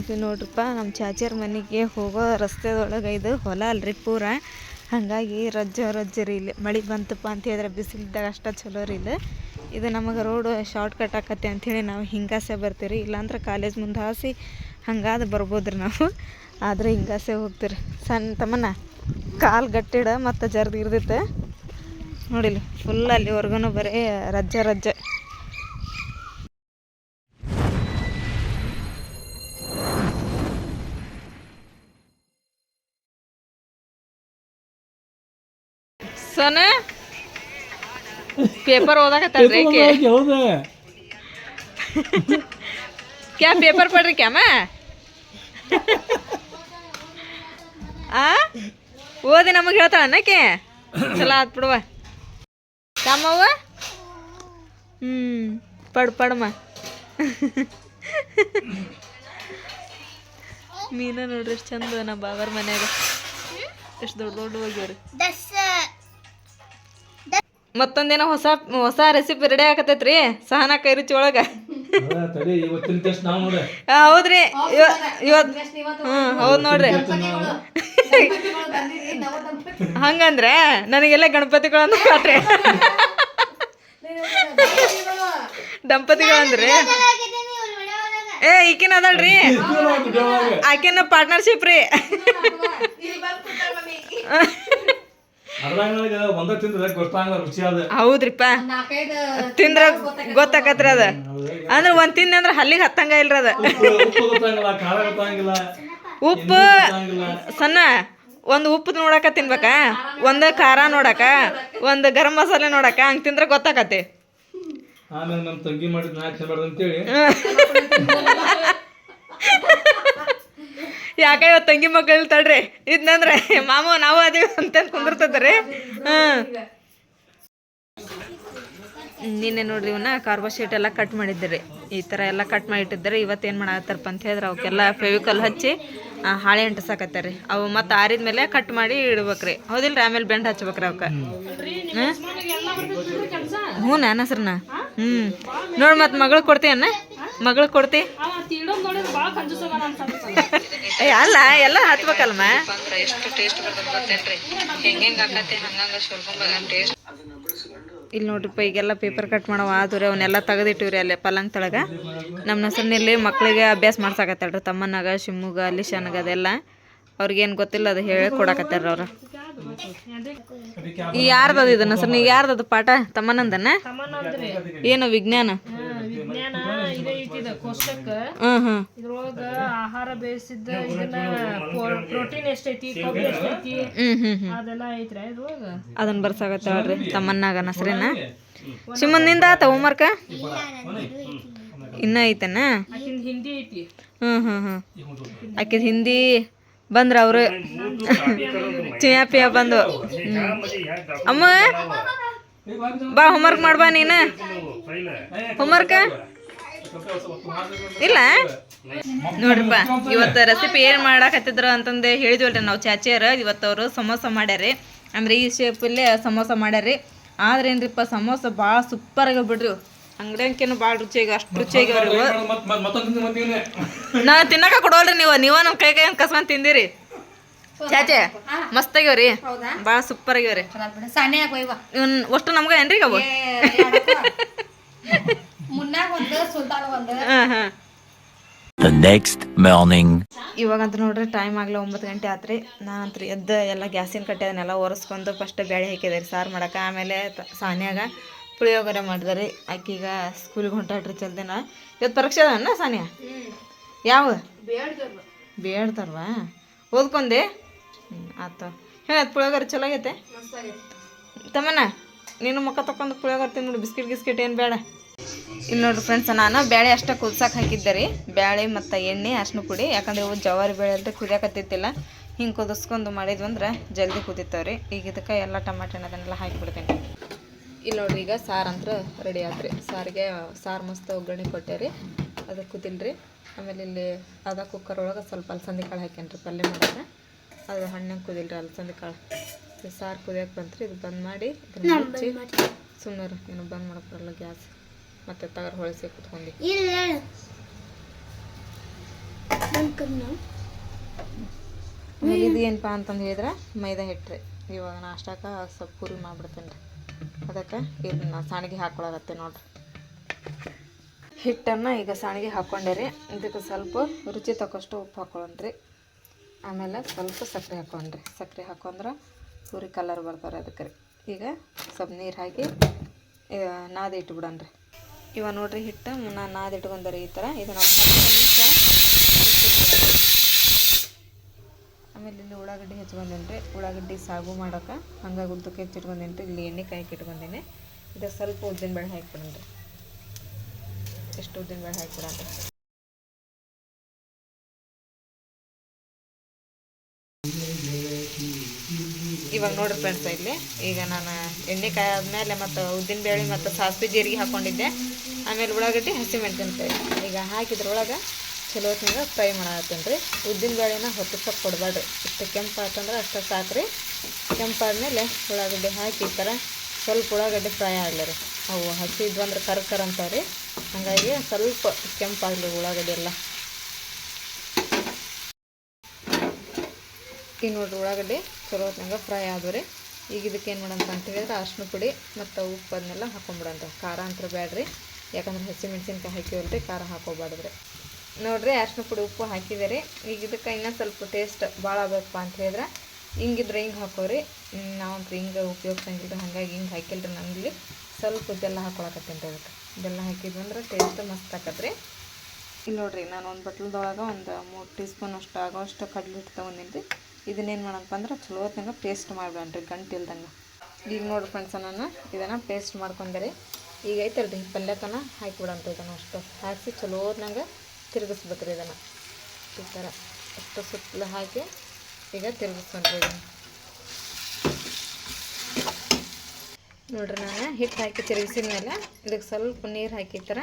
ಇದು ನೋಡ್ರಪ್ಪ ನಮ್ಮ ಚಾಚಿಯರ್ ಮನೆಗೆ ಹೋಗೋ ರಸ್ತೆದೊಳಗೆ ಇದು ಹೊಲ ಅಲ್ರಿ ಪೂರ. ಹಾಗಾಗಿ ರಜ್ಜ ರಜ್ಜ ರೀ ಇಲ್ಲಿ. ಮಳೆ ಬಂತಪ್ಪ ಅಂತ ಹೇಳಿದ್ರೆ ಬಿಸಿಲಿದ್ದಾಗ ಅಷ್ಟ ಚಲೋ ರೀ ಇದು ಇದು ನಮಗೆ ರೋಡ್ ಶಾರ್ಟ್ ಕಟ್ ಆಕತ್ತೆ ಅಂಥೇಳಿ ನಾವು ಹಿಂಗಾಸೆ ಬರ್ತೀವಿ ಇಲ್ಲಾಂದ್ರೆ ಕಾಲೇಜ್ ಮುಂದೆ ಹಾಸಿ ಹಂಗಾದ ಬರ್ಬೋದು ರೀ ನಾವು. ಆದರೆ ಹಿಂಗಾಸೆ ಹೋಗ್ತೀರಿ ಸಣ್ಣ ತಮ್ಮನ ಕಾಲು ಗಟ್ಟಿಡ ಮತ್ತು ಜರ್ದು ಇರ್ದಿತ್ತು. ನೋಡಿಲ್ಲ ಫುಲ್ ಅಲ್ಲಿವರೆಗೂ ಬರೀ ರಜ್ಜ ರಜ್ಜ ಪೇಪರ್ ಓದಾಕತ್ತಲ್ರಿ ಹೌದು ಕ್ಯಾ ಪೇಪರ್ ಪಡ್ರಿ ಕ್ಯಾಮ ಆ? ಓದಿ ನಮಗೆ ಹೇಳ್ತಾಳ ಅನ್ನಕೆ ಚಲ ಆತ್ ಬಿಡುವ. ಕಾಮವ್ವ ಹ್ಞೂ ಪಡ್ ಪಡಮ್ಮ ಮೀನ ನೋಡ್ರಿ ಎಷ್ಟು ಚಂದ ನಮ್ಮ ಬಾಬರ್ ಮನ್ಯಾಗ. ಎಷ್ಟು ದೊಡ್ಡ ದೊಡ್ಡ ಹೋಗ್ಯಾವ್ರಿ. ಮತ್ತೊಂದೇನೋ ಹೊಸ ಹೊಸ ರೆಸಿಪಿ ರೆಡಿ ಆಗತೈತ್ರಿ ಸಹನ ಕೈ ರುಚಿ ಒಳಗ. ಹೌದ್ರಿ. ಇವತ್ತು ಹ್ಞೂ ಹೌದು ನೋಡ್ರಿ. ಹಂಗಂದ್ರೆ ನನಗೆಲ್ಲ ಗಣಪತಿಗಳು ಅಂತ ಕಾಟ್ರಿ ದಂಪತಿಗಳಂದ್ರಿ ಏ ಈಕಿನ ಅದಳ್ರಿ. ಆಕಿನ ಪಾರ್ಟ್ನರ್ಶಿಪ್ ರೀ. ಒಂದ ತಿಂದ್ರೆ ಗೊತ್ತಾಗಲ್ಲ ಹೌದ್ರಿಪ್ಪ. ತಿಂದ್ರ ಗೊತ್ತಾಕತ್ರಿ ಅದ. ಅಂದ್ರೆ ಒಂದ್ ತಿಂದ ಅಂದ್ರೆ ಹಲ್ಲಿಗೆ ಹತ್ತಂಗ ಇಲ್ರಿ ಅದ. ಉಪ್ಪು ಉಪ್ಪು ಗೊತ್ತಾಗಿಲ್ಲ ಖಾರ ಗೊತ್ತಾಗಿಲ್ಲ ಉಪ್ಪು ಸಣ್ಣ ಒಂದು ಉಪ್ಪು ನೋಡಾಕ ತಿನ್ಬೇಕಾ? ಒಂದು ಖಾರ ನೋಡಾಕ ಒಂದು ಗರಂ ಮಸಾಲೆ ನೋಡಾಕ ಹಂಗೆ ತಿಂದ್ರೆ ಗೊತ್ತಾಕತಿ ಆಮೇಲೆ ನಮ್ಮ ತಂಗಿ ಮಾಡಿದ್ ನಾ ಚಂದ ಅಂತೇಳಿ. ಯಾಕ ಇವತ್ತು ತಂಗಿ ಮಕ್ಕಳು ತಡ್ರಿ. ಇದ್ನಂದ್ರೆ ಮಾಮ ನಾವು ಅದೇ ಅಂತ ಕುಂದಿರ್ತದ್ರಿ. ಹ್ಮ್ ನಿನ್ನೆ ನೋಡ್ರಿ ಇವನ್ನ ಕಾರ್ಬೋ ಶೀಟ್ ಎಲ್ಲ ಕಟ್ ಮಾಡಿದ್ರಿ. ಈ ಥರ ಎಲ್ಲ ಕಟ್ ಮಾಡಿ ಇಟ್ಟಿದ್ದಾರೆ ಇವತ್ತು ಏನು ಮಾಡತ್ತಾರಪ್ಪ ಅಂತ ಹೇಳಿದ್ರೆ ಅವಕ್ಕೆಲ್ಲ ಫೆವಿಕಲ್ ಹಚ್ಚಿ ಹಾಳೆ ಅಂಟಿಸಾಕತ್ತಾರ ಅವು ಮತ್ತೆ ಆರಿದ ಮೇಲೆ ಕಟ್ ಮಾಡಿ ಇಡ್ಬೇಕ್ರಿ. ಹೌದಿಲ್ರಿ? ಆಮೇಲೆ ಬೆಂಡ್ ಹಚ್ಬೇಕ್ರಿ ಅವಕ್ಕೆ. ಹ್ಞೂ ನಾನು ಹೆಸ್ರನ್ನ. ಹ್ಞೂ ನೋಡಿ ಮತ್ತೆ ಮಗಳು ಕೊಡ್ತೀಯನ್ನ? ಮಗಳು ಕೊಡ್ತಿ? ಏ ಅಲ್ಲ ಎಲ್ಲ ಹತ್ಬೇಕಲ್ಮ? ಎಷ್ಟು ಟೇಸ್ಟ್ ಬರ್ತದೆ ಗೊತ್ತೇನ್ರಿ? ಹೆಂಗೆ ಆಕತಿ ಹಂಗಂಗ ಟೇಸ್ಟ್ ಇಲ್ಲಿ ನೋಡ್ರಿಪ್ಪ ಈಗೆಲ್ಲ ಪೇಪರ್ ಕಟ್ ಮಾಡವ ಆದ್ರೆ ಅವನ್ನೆಲ್ಲ ತೆಗೆದಿಟ್ಟಿವ್ರಿ ಅಲ್ಲಿ ಪಲಂಗ್ ತಳಗ. ನಮ್ಮ ಹೆಸರಿನಲ್ಲಿ ಮಕ್ಕಳಿಗೆ ಅಭ್ಯಾಸ ಮಾಡ್ಸಕತ್ತಳ್ರಿ ತಮ್ಮನಾಗ ಶಿವಮೊಗ್ಗ ಅಲ್ಲಿ ಶನಗ ಅದೆಲ್ಲ ಅವ್ರಿಗೇನು ಗೊತ್ತಿಲ್ಲ, ಅದು ಹೇಳಿ ಕೊಡಾಕತ್ತಾರ ಅವ್ರ. ಯಾರ್ದದ ಇದನ್ನ ಸರ್? ನೀ ಯಾರ್ದದ ಪಾಠ? ತಮ್ಮನಂದನ? ಏನು ವಿಜ್ಞಾನ? ಆಹಾರ ಇದನ್ನ ಪ್ರೋಟೀನ್ ಅದನ್ನ ಬರ್ಸಾಕತ್ತಾಳ್ರಿ ತಮ್ಮನ್ನಾಗ ನಸ್ರೇನ ಶಿಮನ್ನಿಂದ ಆತ ಹೋಮ್ವರ್ಕ ಇನ್ನ ಐತನ? ಹಿಂದಿ ಐತಿ ಹ್ಮ್ ಹ್ಮ್. ಹ್ಮ್ ಹಿಂದಿ. ಬಂದ್ರ ಅವರು. ಚಿಯಾ ಪಿಯಾ ಬಂದು ಅಮ್ಮ, ಬಾ ಹೋಮ್ವರ್ಕ್ ಮಾಡ್ಬಾ ನೀನ. ಹೋಮ್ವರ್ಕ್ ಇಲ್ಲ? ನೋಡ್ರಿಪ್ಪ, ಇವತ್ತು ರೆಸಿಪಿ ಏನು ಮಾಡಾಕತ್ತಿದ್ರು ಅಂತಂದು ಹೇಳಿದ್ವಲ್ರಿ ನಾವು ಚಾಚಿಯರ. ಇವತ್ತು ಅವರು ಸಮೋಸ ಮಾಡ್ಯಾರಿ ಅಂದ್ರೆ ಈ ಶೇಪಲ್ಲೇ ಸಮೋಸ ಮಾಡ್ಯಾರಿ ಆದ್ರೆ ಏನ್ರಿಪ್ಪ, ಸಮೋಸ ಭಾಳ ಸೂಪರ್ ಆಗಿ ಬಿಡ್ರಿ ಅಂಗಡಿಯಂಕೇನು ಭಾಳ ರುಚಿಯಾಗಿ ಅಷ್ಟು ರುಚಿಯಾಗಿ ನಾ ತಿನ್ನಕ ಕೊಡೋಲ್ರಿ ನೀವು ನೀವ ನಮ್ಮ ಕೈ ಕೈ ಕಸ್ಕೊಂಡ್ ತಿಂದಿರಿ. ಚಾಚೆ ಮಸ್ತ್ ಆಗ್ಯಾವ್ರಿ ಭಾಳ ಸೂಪರ್ ಆಗ್ಯಾವ್ರಿ. ಇವನ್ ಅಷ್ಟು ನಮ್ಗ ಏನ್ರಿ ಅವು? Next morning. ಇವಾಗಂತ ನೋಡ್ರಿ ಟೈಮ್ ಆಗಲ್ಲ ಒಂಬತ್ತು ಗಂಟೆ ಆತ್ರಿ. ನಾನಂತ್ರ ಎದ್ದ ಎಲ್ಲ ಗ್ಯಾಸಿನ ಕಟ್ಟೆ ಅದನ್ನೆಲ್ಲ ಒರೆಸ್ಕೊಂಡು ಫಸ್ಟ್ ಬೇಳೆ ಹಾಕಿದೆ ರೀ ಸಾರು ಮಾಡಕ್ಕೆ ಆಮೇಲೆ ಸಾನ್ಯಾಗ ಪುಳಿಯೋಗರೆ ಮಾಡಿದಾರೆ. ಆಕೀಗ ಸ್ಕೂಲಿಗೆ ಹೊಂಟಾಡ್ರಿ ಚಲ್ದೇನ ಇವತ್ತು ಪರೀಕ್ಷೆ ಅದನ್ನ ಸಾನಿಯಾ? ಯಾವ? ಬೇಡ್ತಾರವಾ ಓದ್ಕೊಂಡೆ? ಹ್ಞೂ ಆತ. ಹೇಳ ಪುಳಿಯೋಗರೆ ಚಲೋ ಆಗೈತೆ? ತಮ್ಮನ ನೀನು ಮುಖ ತಕೊಂಡು ಪುಳಿಯೋಗರೆ ನೋಡಿ ಬಿಸ್ಕಿಟ್ ಗಿಸ್ಕಿಟ್ ಏನು ಬೇಡ. ಇಲ್ಲಿ ನೋಡ್ರಿ ಫ್ರೆಂಡ್ಸ್ ನಾನು ಬೇಳೆ ಅಷ್ಟೇ ಕುದ್ಸಕ್ಕೆ ಹಾಕಿದ್ದೆ ರೀ. ಬೇಳೆ ಮತ್ತು ಎಣ್ಣೆ ಅಷ್ಟು ಪುಡಿ. ಯಾಕಂದ್ರೆ ಇವು ಜವಾರಿ ಬೇಳೆ ಅಂತ ಕುದಿಯಕತ್ತಿತ್ತಿಲ್ಲ. ಹಿಂಗೆ ಕುದಿಸ್ಕೊಂಡು ಮಾಡಿದ್ವಿ ಅಂದ್ರೆ ಜಲ್ದಿ ಕುದಿತಾವ್ರಿ. ಈಗ ಇದಕ್ಕೆ ಎಲ್ಲ ಟಮಾಟೆ ಅದನ್ನೆಲ್ಲ ಹಾಕಿಬಿಡ್ತೀನಿ ಇಲ್ಲಿ ನೋಡ್ರಿ ಈಗ ಸಾರು ಅಂತ ರೆಡಿ ಆತ್ರಿ. ಸಾರಿಗೆ ಸಾರು ಮಸ್ತ್ ಒಗ್ಗರಣೆ ಕೊಟ್ಟೆ ರೀ ಅದು ಕೂತಿಲ್ರಿ ಆಮೇಲೆ ಇಲ್ಲಿ ಅದ ಕುಕ್ಕರ್ ಒಳಗೆ ಸ್ವಲ್ಪ ಅಲಸಂದಿ ಕಾಳು ಹಾಕ್ಯನ್ರಿ ಪಲ್ಯ ಮಾಡಿದ್ರೆ. ಅದು ಹಣ್ಣಂಗೆ ಕುದಿಲ್ರಿ ಅಲಸಂದಿ ಕಾಳು. ಸಾರು ಕುದಿಯಕ್ಕೆ ಬಂತ್ರಿ. ಇದು ಬಂದ್ ಮಾಡಿ ಮುಚ್ಚಿ ಸುಮ್ಮನೆ ಏನು ಬಂದ್ ಮಾಡಕ್ಕೆ ಬರಲ್ಲ ಗ್ಯಾಸ್. ಮತ್ತೆ ತಗರ್ ಹೊಳಿಸಿ ಕುತ್ಕೊಂಡಿ. ಇದು ಏನಪ್ಪ ಅಂತಂದು ಹೇಳಿದ್ರೆ ಮೈದಾ ಹಿಟ್ಟು ರೀ ಇವಾಗ ನಾಷ್ಟಾಕ ಸ್ವಲ್ಪ ಪೂರಿ ಮಾಡ್ಬಿಡ್ತೀನಿ ರೀ ಅದಕ್ಕೆ ಇದನ್ನ ಸಾಣಿಗೆ ಹಾಕ್ಕೊಳಗತ್ತೆ ನೋಡ್ರಿ. ಹಿಟ್ಟನ್ನು ಈಗ ಸಾಣಿಗೆ ಹಾಕ್ಕೊಂಡೆ ಇದಕ್ಕೆ ಸ್ವಲ್ಪ ರುಚಿ ತಕ್ಕಷ್ಟು ಉಪ್ಪು ಹಾಕ್ಕೊಳನ್ರಿ ಆಮೇಲೆ ಸ್ವಲ್ಪ ಸಕ್ಕರೆ ಹಾಕ್ಕೊಂಡ್ರಿ. ಸಕ್ಕರೆ ಹಾಕೊಂಡ್ರೆ ಸೂರಿ ಕಲರ್ ಬರ್ತಾರೆ ಅದಕ್ಕೆ ರೀ. ಈಗ ಸ್ವಲ್ಪ ನೀರು ಹಾಕಿ ನಾದಿ ಇಟ್ಬಿಡನ್ರಿ ಇವಾಗ ನೋಡ್ರಿ ಹಿಟ್ಟು, ಮುನ್ನ ನಾದಿ ಇಟ್ಕೊಂಡ್ರಿ ಈ ಥರ. ಇದನ್ನು ನಾವು ಹತ್ತು ನಿಮಿಷ ಆಮೇಲೆ ಇಲ್ಲಿ ಉಳ್ಳಾಗಡ್ಡಿ ಹೆಚ್ಕೊಂಡೇನಿ ರೀ ಉಳ್ಳಾಗಡ್ಡಿ ಸಾಗು ಮಾಡೋಕೆ ಹಂಗಾಗಿ ಉದ್ದಕ್ಕೆ ಹೆಚ್ಚಿಟ್ಕೊಂಡೇನಿ ರೀ ಇಲ್ಲಿ ಎಣ್ಣೆ ಕಾಯಕ್ಕೆ ಇಟ್ಕೊಂಡೇನೆ. ಇದು ಸ್ವಲ್ಪ ಉದ್ದಿನ ಬೇಳೆ ಹಾಕ್ಬಿಡೋಣ್ರಿ ಎಷ್ಟು ಉದ್ದಿನ ಬೇಳೆ ಹಾಕ್ಬಿಡೋಣ್ರಿ ಇವಾಗ ನೋಡ್ರಿ ಫ್ರೆಂಡ್ಸ್ ಇಲ್ಲಿ ಈಗ ನಾನು ಎಣ್ಣೆ ಆದಮೇಲೆ ಮತ್ತು ಉದ್ದಿನ ಬೇಳೆ ಮತ್ತು ಸಾಸಿವೆ ಜೀರಿಗೆ ಹಾಕ್ಕೊಂಡಿದ್ದೆ ಆಮೇಲೆ ಉಳ್ಳಾಗಡ್ಡಿ ಹಸಿಮೆಣ್ಸಿನ್ಕಾಯಿ ಈಗ ಹಾಕಿದ್ರೊಳಗೆ ಚಲೋ ಹೊತ್ತಿನಾಗ ಫ್ರೈ ಮಾಡತ್ತೀನಿ ರೀ. ಉದ್ದಿನ ಬೇಳೆನ ಹೊತ್ತಿಸೋಕೆ ಕೊಡಬೇಡ್ರಿ. ಇಷ್ಟು ಕೆಂಪು ಆತಂದ್ರೆ ಅಷ್ಟು ರೀ. ಕೆಂಪಾದ್ಮೇಲೆ ಉಳ್ಳಾಗಡ್ಡೆ ಹಾಕಿ ಈ ಥರ ಸ್ವಲ್ಪ ಉಳ್ಳಾಗಡ್ಡೆ ಫ್ರೈ ಆಗಲಿ ರೀ. ಅವು ಹಸಿ ಇದ್ವು ಅಂದ್ರೆ ಕರ್ ಕರ್ ಅಂತಾವೆ ರೀ. ಹಾಗಾಗಿ ಸ್ವಲ್ಪ ಕೆಂಪಾಗಲಿ ಉಳ್ಳಾಗಡ್ಡೆ ಎಲ್ಲ. ಈಗ ನೋಡ್ರಿ ಉಳ್ಳಾಗಡ್ಡೆ ಚಲೋ ಹೊತ್ನಾಗ ಫ್ರೈ ಆದವು ರೀ. ಈಗ ಇದಕ್ಕೆ ಏನು ಮಾಡೋಣ ಅಂತ ಹೇಳಿದ್ರೆ ಅರ್ಶಿನ ಪುಡಿ ಮತ್ತು ಉಪ್ಪು ಅದನ್ನೆಲ್ಲ ಹಾಕೊಂಬಿಡೋಣ ಖಾರ ಅಂತ ಬೇಡ್ರಿ ಯಾಕಂದ್ರೆ ಹಸಿ ಮೆಣಸಿನ್ಕಾಯಿ ಹಾಕಿವಲ್ರಿ, ಖಾರ ಹಾಕೋಬಾರ್ದ್ರಿ ನೋಡ್ರಿ ಅರ್ಶಿನ ಪುಡಿ ಉಪ್ಪು ಹಾಕಿದ್ದೀರಿ. ಈಗ ಇದಕ್ಕೆ ಇನ್ನೂ ಸ್ವಲ್ಪ ಟೇಸ್ಟ್ ಭಾಳ ಆಗಬೇಕಪ್ಪ ಅಂತ ಹೇಳಿದ್ರೆ ಹಿಂಗಿದ್ರೆ ಹಿಂಗೆ ಹಾಕೋರಿ. ನಾವಂತೂ ಹಿಂಗೆ ಉಪಯೋಗಿಸಂಗಿಲ್ಲ, ಹಾಗಾಗಿ ಹಿಂಗೆ ಹಾಕಿಲ್ರಿ ನಂಗೆ ಸ್ವಲ್ಪ ಬೆಲ್ಲ ಹಾಕೊಳಕತ್ತೀನಿ ರೀ ಅದಕ್ಕೆ. ಬೆಲ್ಲ ಹಾಕಿದ್ವಿ ಅಂದ್ರೆ ಟೇಸ್ಟ್ ಮಸ್ತ್ ಆಕತ್ರಿ. ಇಲ್ಲಿ ನೋಡ್ರಿ, ನಾನು ಒಂದು ಬಟ್ಲದೊಳಗೆ ಒಂದು ಮೂರು ಟೀ ಸ್ಪೂನ್ ಅಷ್ಟು ಆಗೋಷ್ಟು ಕಡಲೆ ಹಿಟ್ಟು ತೊಗೊಂಡಿನಿ ಇದನ್ನೇನು ಮಾಡಪ್ಪ ಅಂದ್ರೆ ಚಲೋ ಹೊತ್ತಂಗೆ ಪೇಸ್ಟ್ ಮಾಡ್ಬೇಡ್ರಿ ಗಂಟು ಇಲ್ದಂಗೆ. ಈಗ ನೋಡ್ರಿ ಫ್ರೆಂಡ್ಸ್ ನಾನು, ಇದನ್ನು ಪೇಸ್ಟ್ ಮಾಡ್ಕೊಂಡೆ ಈಗ ಐತಲ್ರಿ ಪಲ್ಯತನ ಹಾಕಿಬಿಡಂತ ಇದನ್ನು ಅಷ್ಟು. ಹಾಕಿಸಿ ಚಲೋ ತಿರುಗಿಸ್ಬೇಕ್ರಿ ಇದನ್ನು. ಈ ಥರ ಅಷ್ಟು ಸುತ್ತಲೂ ಹಾಕಿ ಈಗ ತಿರುಗಿಸ್ಕೊಂಡ್ರಿ ಇದನ್ನು. ನೋಡ್ರಿ ನಾನು ಹಿಟ್ಟು ಹಾಕಿ ತಿರುಗಿಸಿದ ಮೇಲೆ ಇದಕ್ಕೆ ಸ್ವಲ್ಪ ನೀರು ಹಾಕಿ ಈ ಥರ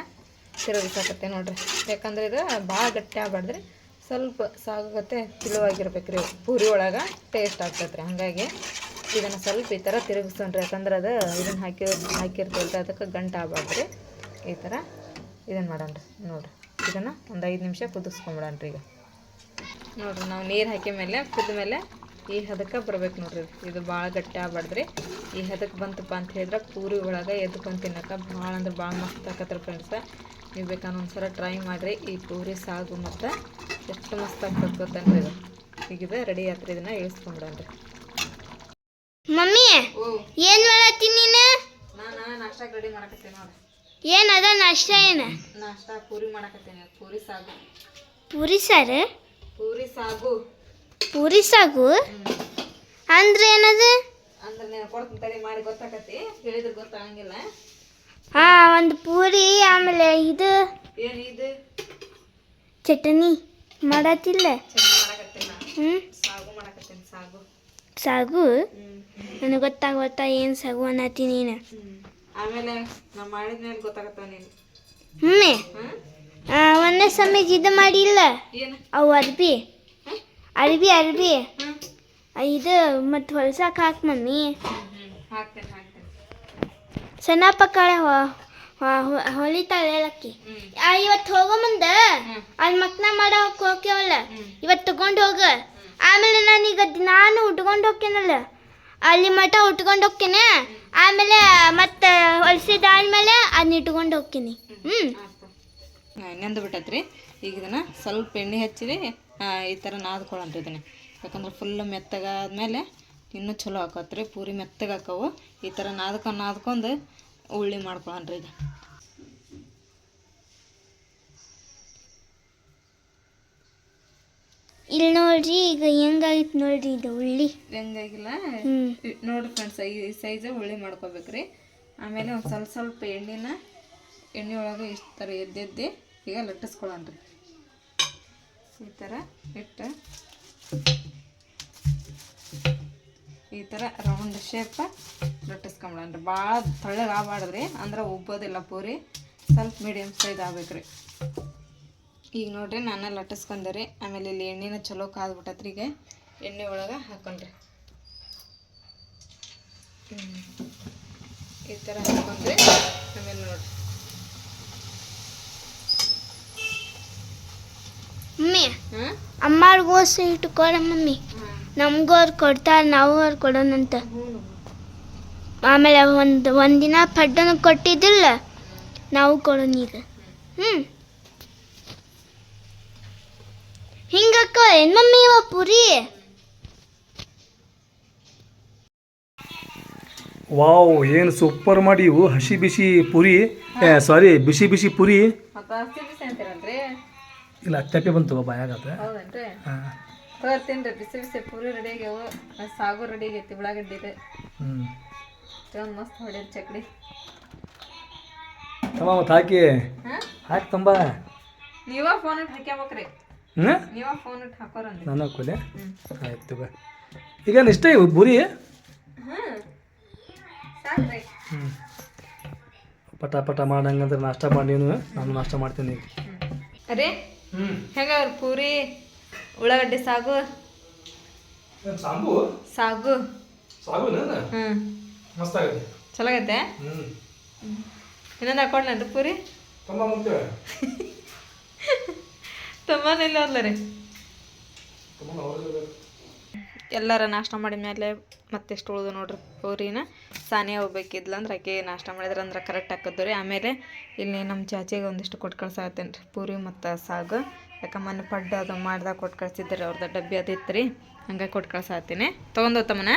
ತಿರುಗಿಸಾಕತ್ತೆ ನೋಡ್ರಿ. ಯಾಕಂದ್ರೆ ಇದು ಭಾಳ ಗಟ್ಟಿ ಆಗ್ಬಾರ್ದ್ರಿ. ಸ್ವಲ್ಪ ಸಾಗತ್ತೆ ತಿಳುವಾಗಿರ್ಬೇಕು ರೀ ಪೂರಿ ಒಳಗೆ ಟೇಸ್ಟ್ ಆಗ್ತೈತೆ ರೀ ಹಾಗಾಗಿ ಇದನ್ನು ಸ್ವಲ್ಪ ಈ ಥರ ತಿರುಗಿಸ್ಕೊಂಡ್ರಿ. ಯಾಕಂದ್ರೆ ಅದು ಇದನ್ನು ಹಾಕಿ ಹಾಕಿರ್ತೈತೆ, ಅದಕ್ಕೆ ಗಂಟು ಆಗ್ಬಾರ್ದ್ರಿ. ಈ ಥರ ಇದನ್ನು ಮಾಡೋಣ ರೀ ನೋಡ್ರಿ. ಇದನ್ನು ಒಂದು ಐದು ನಿಮಿಷ ಕುದಿಸ್ಕೊಂಬಿಡೋಣ್ರಿ ಈಗ. ನೋಡ್ರಿ ನಾವು ನೀರು ಹಾಕಿದ ಮೇಲೆ ಕುದ್ದ ಮೇಲೆ ಈ ಹದಕ್ಕೆ ಬರ್ಬೇಕು ನೋಡ್ರಿ. ಇದು. ಭಾಳ ಗಟ್ಟಿ ಆಗ್ಬಾರ್ದ್ರಿ. ಈ ಹದಕ್ಕೆ ಬಂತಪ್ಪ ಅಂತ ಹೇಳಿದ್ರೆ ಪೂರಿ ಒಳಗೆ ಎದ್ಕೊಂಡು ತಿನ್ನಕ್ಕೆ ಭಾಳ ಅಂದ್ರೆ ಭಾಳ ಮಸ್ತ್ ಆಕತ್ರಿ ಫ್ರೆಂಡ್ಸ ನೀವು ಬೇಕಾದ್ರೆ ಒಂದ್ಸಲ ಟ್ರೈ ಮಾಡಿರಿ. ಈ ಪೂರಿ ಸಾಗು ಮತ್ತು ಎಷ್ಟು ಮಸ್ತ್ ಆಗ್ತದೆ ಗೊತ್ತೇನ್ರಿ ಇದು? ಈಗ ಇದು ರೆಡಿ ಆತ್ರಿ ಇದನ್ನು ಇಳಿಸ್ಕೊಂಬಿಡೋಣ್ರಿ. ಮಮ್ಮಿ ಏನು ಮಾಡತ್ತೀನಿ ಮಾಡತ್ತಿ ನೀನು? ನಾನು ನಾಷ್ಟಾಗ ರೆಡಿ ಮಾಡಕತ್ತೀನಿ ನೋಡ್ರಿ. ಏನ್ ಅದ ನಾಷ್ಟ ಏನ? ನಾಷ್ಟ ಪೂರಿ ಮಾಡಕತ್ತೀನಿ. ಪೂರಿ ಸಾಗು. ಪೂರಿ ಸಾರು? ಪೂರಿ ಸಾಗು. ಪೂರಿ ಸಾಗು? ಅಂದ್ರೆ ಏನದು? ಅಂದ್ರೆ ನೀನು ಕೊಡ್ತೀನಿ ತಡಿ ಮಾಡಿ ಗೊತ್ತಾಕತಿ ಹೇಳಿದ್ರೆ ಗೊತ್ತಾಗಂಗಿಲ್ಲ. ಹಾ ಒಂದು ಪೂರಿ ಆಮೇಲೆ ಇದು ಏನು ಇದು? ಚಟ್ನಿ ಮಾಡತ್ತಿಲ್ಲ? ಮಾಡಕತ್ತೀನಿ ಸಾಗು ಮಾಡಕತ್ತೀನಿ ಸಾಗು. ಸಾಗು? ನನಗೆ ಗೊತ್ತಾಗೋತ್ತಾ ಏನು ಸಾಗು ಅನ್ನತ್ತಿ ನೀನು? ಆಮೇಲೆ ನಾ ಮಾಡಿದ್ಮೇಲೆ ಗೊತ್ತಾಗತ್ತವ ನೀನು ಒಂದೇ ಸಮಯ ಇದು ಮಾಡಿಲ್ಲ. ಏನು? ಅವು ಅರ್ಬಿ. ಅರ್ಬಿ ಅರ್ಬಿ. ಇದು ಮತ್ತು ಹೊಲ್ಸಕ್ಕೆ ಹಾಕ್ ಮಮ್ಮಿ. ಹಾಕ್ತೇನೆ ಹಾಕ್ತೇನೆ. ಸಣ್ಣ ಪಕ್ಕಾಳೆ ಹೊಲಿತಾಳೆ ಅಕ್ಕಿ ಆ, ಇವತ್ತು ಹೋಗೋ ಮುಂದೆ. ಅಲ್ಲಿ ಮಕ್ನ ಮಾಡೋ ಹೋಗ್ಯವಲ್ಲ ಇವತ್ತು ತಗೊಂಡು ಹೋಗ. ಆಮೇಲೆ ನಾನೀಗ ನಾನು ಉಟ್ಕೊಂಡು ಹೋಗ್ತೇನಲ್ಲ ಅಲ್ಲಿ ಮಠ ಉಟ್ಕೊಂಡು ಹೋಗ್ತೀನಿ. ಆಮೇಲೆ ಮತ್ತೆ ಹೊಲಿಸಿದಾದ್ಮೇಲೆ ಅದನ್ನ ಇಟ್ಕೊಂಡು ಹೋಗ್ತೀನಿ. ಹ್ಞೂ ನೆಂದು ಬಿಟ್ಟತ್ರಿ. ಈಗ ಇದನ್ನು ಸ್ವಲ್ಪ ಎಣ್ಣೆ ಹಚ್ಚಿರಿ. ಈ ಥರ ನಾದ್ಕೊಳ್ಳಂತ ಇದನ್ನು ಯಾಕಂದ್ರೆ ಫುಲ್ ಮೆತ್ತಗಾದ್ಮೇಲೆ ಇನ್ನೂ ಚಲೋ ಹಾಕತ್ರಿ ಪೂರಿ ಮೆತ್ತಗಾಕವು. ಈ ಥರ ನಾದ್ಕೊಂಡು ನಾದ್ಕೊಂಡು ಉಳ್ಳಿ ಮಾಡ್ಕೊಳನ್ರಿ ಈಗ ಇಲ್ಲಿ ನೋಡ್ರಿ ಈಗ ಹೆಂಗಾಗಿತ್ತು ನೋಡ್ರಿ ಇದು ಉಳ್ಳಿ ಹೆಂಗಾಗಿಲ್ಲ? ನೋಡ್ರಿ ಫ್ರೆಂಡ್ಸ್ ಈ ಸೈಜ್ ಉಳ್ಳಿ ಮಾಡ್ಕೋಬೇಕ್ರಿ. ಆಮೇಲೆ ಒಂದು ಸ್ವಲ್ಪ ಸ್ವಲ್ಪ ಎಣ್ಣೆನ ಎಣ್ಣೆ ಒಳಗೆ ಇಷ್ಟು ಥರ ಎದ್ದೆದ್ದೆ ಈಗ ಲಟ್ಟಿಸ್ಕೊಳ್ಳೋಣ್ರಿ ಈ ಥರ ಇಟ್ಟು ಈ ಥರ ರೌಂಡ್ ಶೇಪ ಲಟ್ಟಿಸ್ಕೊಂಬಿಡೋಣ್ರಿ ಭಾಳ ತಳ್ಳಗೆ ಆಗ್ಬಾರ್ದ್ರಿ ಅಂದ್ರೆ ಉಬ್ಬೋದಿಲ್ಲ ಪೂರಿ. ಸ್ವಲ್ಪ ಮೀಡಿಯಮ್ ಸೈಜ್ ಆಗ್ಬೇಕ್ರಿ. ಈಗ ನೋಡ್ರಿ ನಾನು ಲಟ್ಟಿಸ್ಕೊಂಡೆ ರೀ ಆಮೇಲೆ ಇಲ್ಲಿ ಎಣ್ಣೆನ ಚಲೋ ಕಾದ್ಬಿಟ್ಟತ್ರಿ ಈಗ ಎಣ್ಣೆ ಒಳಗೆ ಹಾಕೊಂಡ್ರಿ. ಈ ಥರ ಹಾಕೊಂಡ್ರಿ. ಆಮೇಲೆ ನೋಡ್ರಿ. ಮಮ್ಮಿ ಅಮ್ಮಾರ್ಗೋಸ್ ಇಟ್ಕೊಳ ಮಮ್ಮಿ. ನಮಗೂ ಅವ್ರು ಕೊಡ್ತಾರೆ ನಾವು ಅವ್ರು ಕೊಡೋಣಂತ. ಆಮೇಲೆ ಒಂದು ಒಂದಿನ ಪಡ್ಡನ ಕೊಟ್ಟಿದ್ದಿಲ್ಲ ನಾವು ಕೊಡೋಣ ಈಗ ಹ್ಞೂ ಹಿಂಗಕ್ಕ ಏನು ಮಮ್ಮಿ ಇವ ಪುರಿ. ವಾವ್ ಏನು ಸೂಪರ್ ಮಾಡಿ ಇವು ಹಸಿ ಬಿಸಿ ಪುರಿ. ಸಾರಿ ಬಿಸಿ ಬಿಸಿ ಪುರಿ. ಮತ್ತು ಹಸಿ ಬಿಸಿ ಅಂತೀರಲ್ರಿ ಇಲ್ಲ ತೆಪ್ಪೆ ಬಂತು ಬಾಯಾಗತ್ತೆ ಹೌದೇನ್ರಿ? ರೀ ಬಿಸಿ ಬಿಸಿ ಪೂರಿ ರೆಡಿ ಆಗ್ಯಾವ. ಸಾಗು ರೆಡಿ ಆಗೈತಿ ಉಳ್ಳಾಗಡ್ಡಿ ಮಸ್ತ್ ಹೊಡೆಯೋದು ಚಕ್ಡಿ. ತಮ್ಮ ಮತ್ತೆ ಹಾಕಿ. ಹಾಂ? ಹಾಕಿ ತಂಬ. ನೀವ ಫೋನ್ ಇಟ್ಟು ಹಾಕ್ಯಾಬೇಕ್ರಿ ನಾನು ಹಾಕೋದೆ? ಆಯ್ತು ಬಾ ಈಗ ಇಷ್ಟ ಇವು ಬುರಿ? ಹ್ಞೂ ಪಟ ಪಟ ಮಾಡಂಗಂದ್ರೆ ನಾಷ್ಟ ಮಾಡೀನು ನಾನು ನಾಷ್ಟ ಮಾಡ್ತೀನಿ ಅರೇ ಹೆಂಗ ಪೂರಿ ಉಳ್ಳಾಗಡ್ಡಿ ಸಾಗು? ಸಾಗು. ಸಾಗು ಸಾಗು ಹ್ಞೂ ಮಸ್ತ್ ಆಗುತ್ತೆ ಚಲೋ ಆಗೈತೆ? ಹ್ಞೂ ಇನ್ನೊಂದು ಹಾಕೊಂಡ್ಲೇನ್ರಿ ಪೂರಿ? ತುಂಬ ಮುಗ್ತೇವೆ ಇಲ್ಲ ಅಲ್ಲ ರೀ ಎಲ್ಲಾರ ನಾಷ್ಟ ಮಾಡಿದ ಮೇಲೆ ಮತ್ತೆಷ್ಟು ಉಳಿದು ನೋಡ್ರಿ. ಪೂರಿನ ಸಾನಿಯ ಹೋಗ್ಬೇಕಿದ್ಲ ಅಂದ್ರೆ ಆಕೆ ನಾಷ್ಟ ಮಾಡಿದ್ರೆ ಅಂದ್ರೆ ಕರೆಕ್ಟ್ ಹಾಕಿದ್ರಿ ರೀ. ಆಮೇಲೆ ಇಲ್ಲಿ ನಮ್ಮ ಚಾಚಿಗೆ ಒಂದಿಷ್ಟು ಕೊಟ್ಟು ಕಳ್ಸಾಕತ್ತೇನೆ ರೀ. ಪೂರಿ ಮತ್ತು ಸಾಗು. ಯಾಕ ಮೊನ್ನೆ ಪಡ್ಡು ಅದು ಮಾಡ್ದಾಗ ಕೊಟ್ಟು ಕಳ್ಸಿದ್ರಿ ಅವ್ರದ್ದು ಡಬ್ಬಿ ಅದಿತ್ತು ರೀ. ಹಂಗಾಗಿ ಕೊಟ್ಟು ಕಳ್ಸಾಕತ್ತೀನಿ. ತೊಗೊಂಡೋತಮ್ಮನ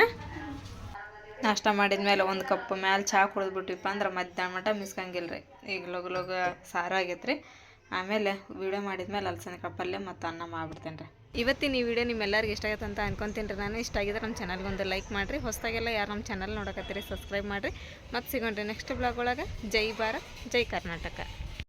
ನಾಷ್ಟ ಮಾಡಿದ ಮೇಲೆ ಒಂದು ಕಪ್ ಮ್ಯಾಲೆ ಚಹಾ ಕುಡಿದ್ಬಿಟ್ಟಿಪ್ಪ ಅಂದ್ರೆ ಮಧ್ಯಾಹ್ನ ಮಟ್ಟ ಮಿಸ್ಕಂಗಿಲ್ಲ ರೀ. ಈಗ ಲಗು ಲಗು ಸಾರು ಆಗೈತೆ ರೀ. ಆಮೇಲೆ ವಿಡಿಯೋ ಮಾಡಿದ್ಮೇಲೆ ಅಲ್ಸನ ಪಲ್ಯ ಮತ್ತು ಅನ್ನ ಮಾಡ್ಬಿಡ್ತೇನೆ ರೀ ಇವತ್ತಿನ ಈ ವಿಡಿಯೋ ನಿಮ್ಮೆಲ್ಲರಿಗೆ ಇಷ್ಟ ಆಗುತ್ತೆ ಅಂತ ಅನ್ಕೊಂತೀನಿ ರೀ. ನಾನು ಇಷ್ಟ ಆಗಿದ್ರೆ ನಮ್ಮ ಚಾನಲ್ಗೆ ಒಂದು ಲೈಕ್ ಮಾಡಿರಿ. ಹೊಸದಾಗೆಲ್ಲ ಯಾರು ನಮ್ಮ ಚಾನಲ್ ನೋಡಕತ್ತೀರಿ ಸಬ್ಸ್ಕ್ರೈಬ್ ಮಾಡಿರಿ. ಮತ್ತು ಸಿಗೋಣ್ರಿ ನೆಕ್ಸ್ಟ್ ಬ್ಲಾಗ್ ಒಳಗೆ. ಜೈ ಭಾರತ್, ಜೈ ಕರ್ನಾಟಕ.